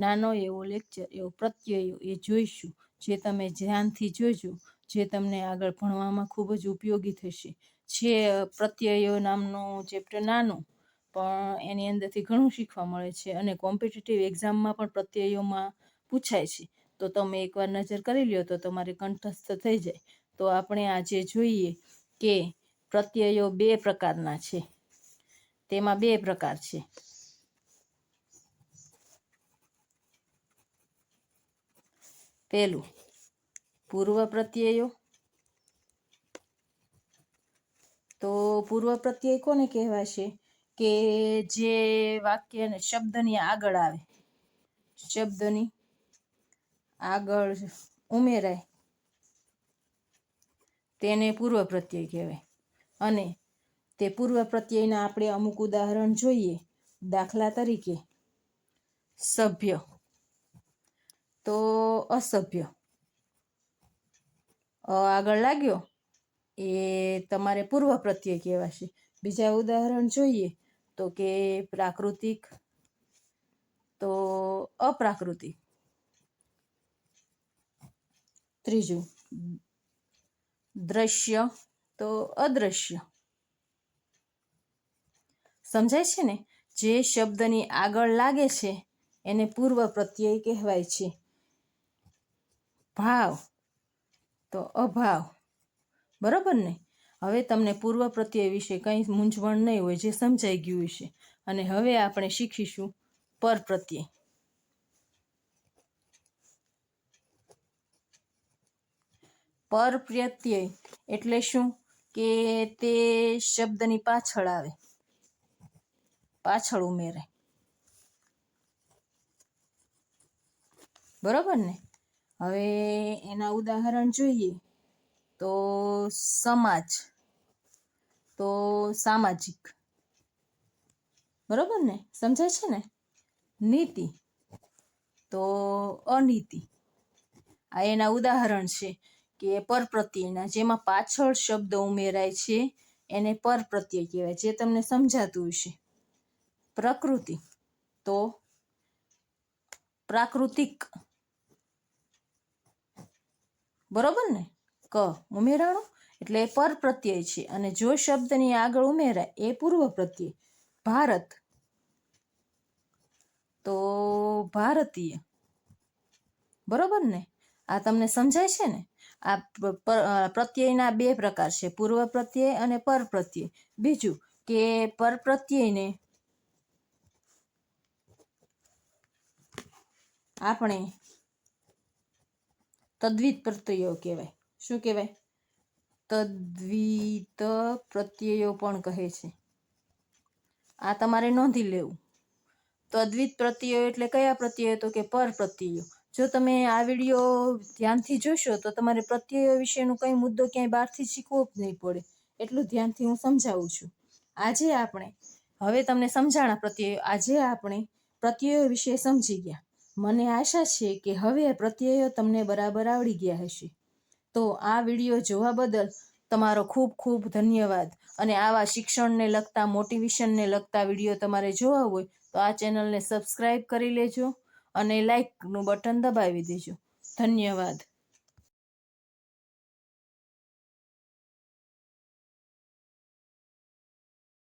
નાનો એવો લેક્ચર એવો પ્રત્યયો એ જોઈશું. જે તમે ધ્યાનથી જોજો, જે તમને આગળ ભણવામાં ખૂબ જ ઉપયોગી થશે. છે પ્રત્યયો નામનું ચેપ્ટર નાનું, પણ એની અંદરથી ઘણું શીખવા મળે છે અને કોમ્પિટિટિવ એક્ઝામમાં પણ પ્રત્યયોમાં પૂછાય છે. તો તમે એકવાર નજર કરી લ્યો તો તમારે કંઠસ્થ થઈ જાય. તો આપણે આજે જોઈએ કે પ્રત્યયો બે પ્રકારના છે. તેમાં બે પ્રકાર છે. પહેલું પૂર્વ પ્રત્યયો. તો પૂર્વ પ્રત્યય કોને કહેવાશે? કે જે વાક્યને શબ્દની આગળ આવે. શબ્દની આગળ ઉમેરાય. તેને પૂર્વ પ્રત્યય કહેવાય. અને તે પૂર્વ પ્રત્યયના આપણે અમુક ઉદાહરણ જોઈએ. દાખલા તરીકે, સભ્ય. તો અસભ્ય. આગળ લાગ્યો? એ તમારે પૂર્વ પ્રત્યય કહેવાશે. બીજા ઉદાહરણ જોઈએ તો કે પ્રાકૃતિક તો અપ્રાકૃતિક. ત્રીજું, દ્રશ્ય તો અદ્રશ્ય. સમજાય છે ને? જે શબ્દની આગળ લાગે છે એને પૂર્વ પ્રત્યય કહેવાય છે. ભાવ તો અભાવ. બરાબર ને? હવે તમને પૂર્વ પ્રત્યય વિશે કંઈ મૂંઝવણ નહીં હોય જે સમજાઈ ગયું હશે. અને હવે આપણે શીખીશું પર પ્રત્યય પર પ્રત્યય એટલે શું? કે તે શબ્દની પાછળ આવે. પાછળ ઉમેરે બરોબર ને? હવે એના ઉદાહરણ જોઈએ તો સમાજ, તો સામાજિક, બરોબર ને? સમજાય છે ને? નીતિ, તો અનીતિ. આ એના ઉદાહરણ છે કે પરપ્રત્યયના, જેમાં પાછળ શબ્દ ઉમેરાય છે, એને પરપ્રત્યય કહેવાય, જે તમને સમજાતું હશે. પ્રકૃતિ, તો પ્રાકૃતિક બરોબર ને? ક ઉમેરાણું એટલે એ પરપ્રત્યય છે. અને જો શબ્દની આગળ ઉમેરાય, એ પૂર્વ પ્રત્યય. ભારત. તો ભારતીય. બરોબર ને? આ તમને સમજાય છે ને? આ પ્રત્યયના બે પ્રકાર છે. પૂર્વ પ્રત્યય અને પર પ્રત્યય. બીજું કે પર પ્રત્યયને આપણે તદ્વિત પ્રત્યયો કહેવાય. શું કહેવાય? તદ્વિત પ્રત્યયો પણ કહે છે. આ તમારે નોંધી લેવું. તદ્વિત પ્રત્યયો એટલે કયા પ્રત્યયો તો કે પર પ્રત્યયો. જો તમે આ વીડિયો ધ્યાનથી જોશો તો તમારે પ્રત્યયો વિશેનું કંઈ મુદ્દો ક્યાંય બહારથી શીખવો જ નહીં પડે. એટલું ધ્યાનથી હું સમજાવું છું. આજે આપણે, હવે તમને સમજાણા પ્રત્યયો, આજે આપણે પ્રત્યયો વિશે સમજી ગયા. મને આશા છે કે હવે પ્રત્યયો તમને બરાબર આવડી ગયા હશે. તો આ વીડિયો જોવા બદલ તમારો ખૂબ ખૂબ ધન્યવાદ. અને આવા શિક્ષણને લગતા, મોટિવેશનને લગતા વીડિયો તમારે જોવા હોય તો આ ચેનલને સબસ્ક્રાઈબ કરી લેજો અને લાઇકનું બટન દબાવી દેજો. ધન્યવાદ.